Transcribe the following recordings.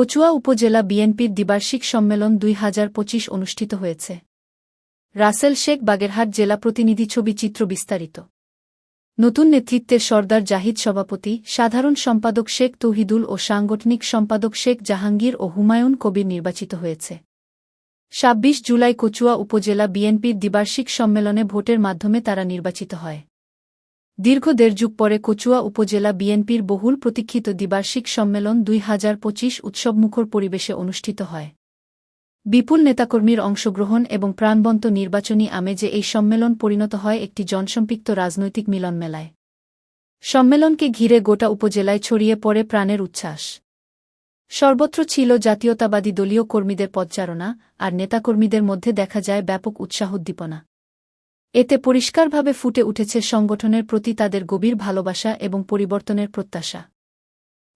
কচুয়া উপজেলা বিএনপির দ্বিবার্ষিক সম্মেলন দুই হাজার পঁচিশ অনুষ্ঠিত হয়েছে। রাসেল শেখ বাগেরহাট জেলা প্রতিনিধি ছবি চিত্র বিস্তারিত। নতুন নেতৃত্বের সর্দার জাহিদ সভাপতি, সাধারণ সম্পাদক শেখ তৌহিদুল ও সাংগঠনিক সম্পাদক শেখ জাহাঙ্গীর ও হুমায়ুন কবির নির্বাচিত হয়েছে। ছাব্বিশ জুলাই কচুয়া উপজেলা বিএনপির দ্বিবার্ষিক সম্মেলনে ভোটের মাধ্যমে তারা নির্বাচিত হয়। দীর্ঘ দেড় যুগ পরে কচুয়া উপজেলা বিএনপির বহুল প্রতীক্ষিত দ্বিবার্ষিক সম্মেলন দুই হাজার পঁচিশ উৎসবমুখর পরিবেশে অনুষ্ঠিত হয়। বিপুল নেতাকর্মীর অংশগ্রহণ এবং প্রাণবন্ত নির্বাচনী আমেজে এই সম্মেলন পরিণত হয় একটি জনসম্পৃক্ত রাজনৈতিক মিলন মেলায় সম্মেলনকে ঘিরে গোটা উপজেলায় ছড়িয়ে পড়ে প্রাণের উচ্ছ্বাস। সর্বত্র ছিল জাতীয়তাবাদী দলীয় কর্মীদের পদচারণা, আর নেতাকর্মীদের মধ্যে দেখা যায় ব্যাপক উৎসাহোদ্দীপনা। এতে পরিষ্কারভাবে ফুটে উঠেছে সংগঠনের প্রতি তাদের গভীর ভালোবাসা এবং পরিবর্তনের প্রত্যাশা।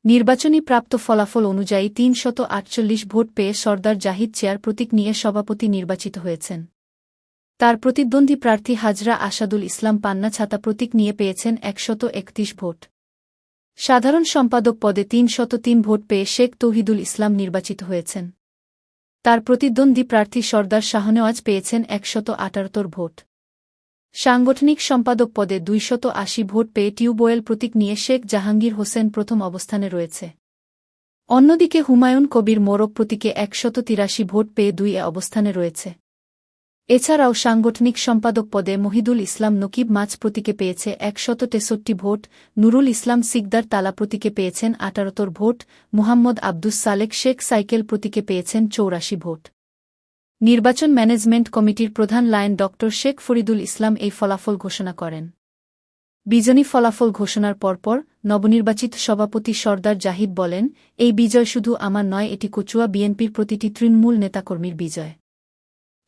নির্বাচনী প্রাপ্ত ফলাফল অনুযায়ী তিনশত আটচল্লিশ ভোট পেয়ে সর্দার জাহিদ চেয়ার প্রতীক নিয়ে সভাপতি নির্বাচিত হয়েছেন। তার প্রতিদ্বন্দ্বী প্রার্থী হাজরা আসাদুল ইসলাম পান্না ছাতা প্রতীক নিয়ে পেয়েছেন একশত ভোট। সাধারণ সম্পাদক পদে তিনশত তিন ভোট পেয়ে শেখ তৌহিদুল ইসলাম নির্বাচিত হয়েছেন। তার প্রতিদ্বন্দ্বী প্রার্থী সর্দার শাহনেওয়াজ পেয়েছেন একশত আটাত্তর ভোট। সাংগঠনিক সম্পাদক পদে দুইশত আশি ভোট পেয়ে টিউবওয়েল প্রতীক নিয়ে শেখ জাহাঙ্গীর হোসেন প্রথম অবস্থানে রয়েছে। অন্যদিকে হুমায়ুন কবির মোরগ প্রতীকে একশত তিরাশি ভোট পেয়ে দুই এ অবস্থানে রয়েছে। এছাড়াও সাংগঠনিক সম্পাদক পদে মহিদুল ইসলাম নকিব মাছ প্রতীকে পেয়েছে একশত তেষট্টি ভোট, নুরুল ইসলাম সিকদার তালা প্রতীকে পেয়েছেন আটারতর ভোট, মুহাম্মদ আব্দুস সালেক শেখ সাইকেল প্রতীকে পেয়েছেন চৌরাশি ভোট। নির্বাচন ম্যানেজমেন্ট কমিটির প্রধান লায়ন ড. শেখ ফরিদুল ইসলাম এই ফলাফল ঘোষণা করেন। বিজনী ফলাফল ঘোষণার পরপর নবনির্বাচিত সভাপতি সর্দার জাহিদ বলেন, এই বিজয় শুধু আমার নয়, এটি কচুয়া বিএনপির প্রতিটি তৃণমূল নেতাকর্মীর বিজয়।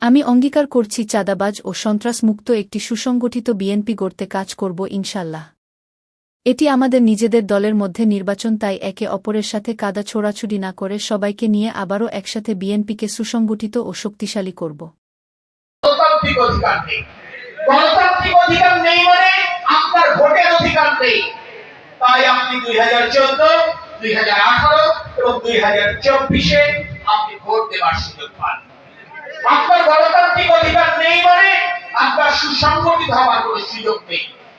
আমি অঙ্গীকার করছি চাঁদাবাজ ও সন্ত্রাসমুক্ত একটি সুসংগঠিত বিএনপি গড়তে কাজ করব ইনশাল্লাহ। এটি আমাদের নিজেদের দলের মধ্যে নির্বাচন, তাই একে অপরের সাথে কাদা ছোড়াছুড়ি না করে সবাইকে নিয়ে আবারও একসাথে বিএনপিকে সুসংগঠিত ও শক্তিশালী করব। মানে তাই আপনি দুই হাজার চোদ্দ, দুই হাজার আঠারো এবং দুই হাজার চব্বিশে আপনি ভোট দেওয়ার সুযোগ পান। আপনার গণতান্ত্রিক অধিকার নেই মানে আপনার সুসংগঠিত হওয়ার সুযোগ নেই।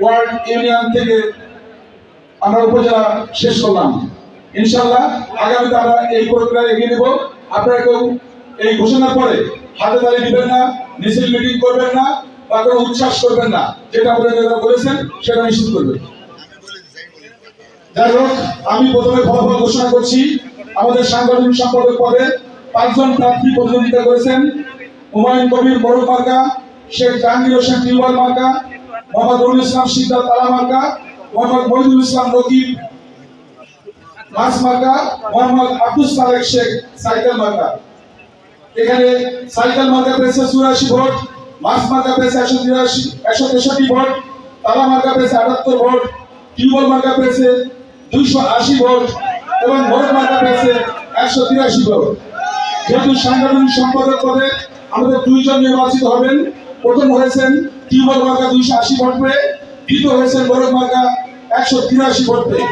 ওয়ার্ড ইউনিয়ন থেকে আমরা উপজেলা শেষ করলাম। ইনশাল্লাহ আগামীতে আমরা এই প্রক্রিয়া এগিয়ে নেব। আপনারা কেউ এই ঘোষণার পরে হাতে দিবেন না, মিছিল মিটিং করবেন না বা কোনো উচ্ছ্বাস করবেন না, যেটা আপনারা বলেছেন সেটা নিশ্চিত করবেন। যাই হোক, আমি প্রথমে ফলাফল ঘোষণা করছি। আমাদের সাংগঠনিক সম্পাদক পদে পাঁচজন প্রার্থী প্রতিদ্বন্দ্বিতা করেছেন। হুমায়ুন কবির বড় মার্কা, শেখ জাহাঙ্গীর হোসেন মার্কা মোহাম্মদ ইসলাম মার্কা মোহাম্মদ মহিদুল ইসলাম রকিব মাস মার্কা মোহাম্মদ শেখ সাইকেল মার্কা। এখানে সাইকেল মার্কা পেয়েছে চুরাশি ভোট মাস মার্কা পেয়েছে একশো তিরাশি, একশো তেষট্টি ভোট তালা মার্কা পেয়েছে আটাত্তর ভোট টিউবল মার্কা পেয়েছে দুইশো আশি ভোট এবং ভোট মার্কা পেয়েছে একশো তিরাশি ভোট। যেহেতু সাংগঠনিক সম্পাদক পদে আমাদের দুইজন নির্বাচিত হবেন, প্রথম হয়েছেন টিউবল মার্কা দুইশো আশি ভোট পেয়ে দ্বিতীয় হয়েছেন বড় মার্কা একশো তিরাশি ভোট পেয়ে।